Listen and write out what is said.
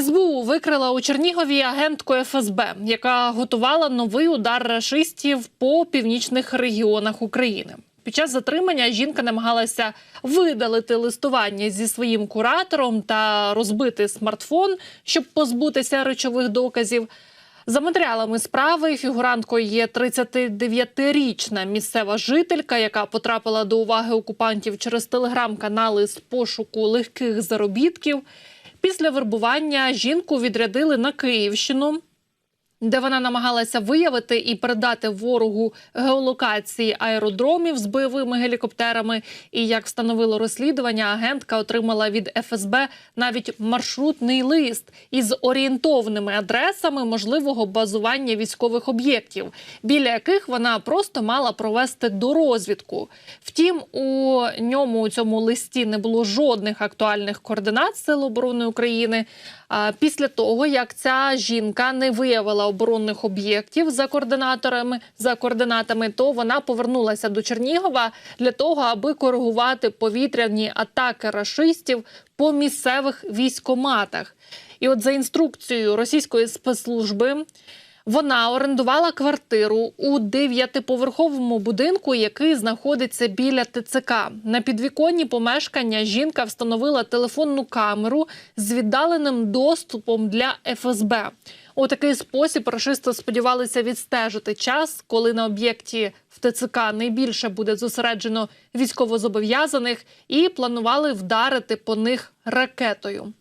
СБУ викрила у Чернігові агентку ФСБ, яка готувала новий удар рашистів по північних регіонах України. Під час затримання жінка намагалася видалити листування зі своїм куратором та розбити смартфон, щоб позбутися речових доказів. За матеріалами справи фігуранткою є 39-річна місцева жителька, яка потрапила до уваги окупантів через телеграм-канали з пошуку легких заробітків. Після вербування жінку відрядили на Київщину, де вона намагалася виявити і передати ворогу геолокації аеродромів з бойовими гелікоптерами. І як встановило розслідування, агентка отримала від ФСБ навіть маршрутний лист із орієнтовними адресами можливого базування військових об'єктів, біля яких вона просто мала провести дорозвідку. Втім, у ньому у цьому листі не було жодних актуальних координат Сил оборони України. Після того, як ця жінка не виявила оборонних об'єктів за координаторами за координатами, то вона повернулася до Чернігова для того, аби коригувати повітряні атаки рашистів по місцевих військоматах. І от за інструкцією російської спецслужби. Вона орендувала квартиру у дев'ятиповерховому будинку, який знаходиться біля ТЦК. На підвіконні помешкання жінка встановила телефонну камеру з віддаленим доступом для ФСБ. У такий спосіб рашисти сподівалися відстежити час, коли на об'єкті в ТЦК найбільше буде зосереджено військовозобов'язаних, і планували вдарити по них ракетою.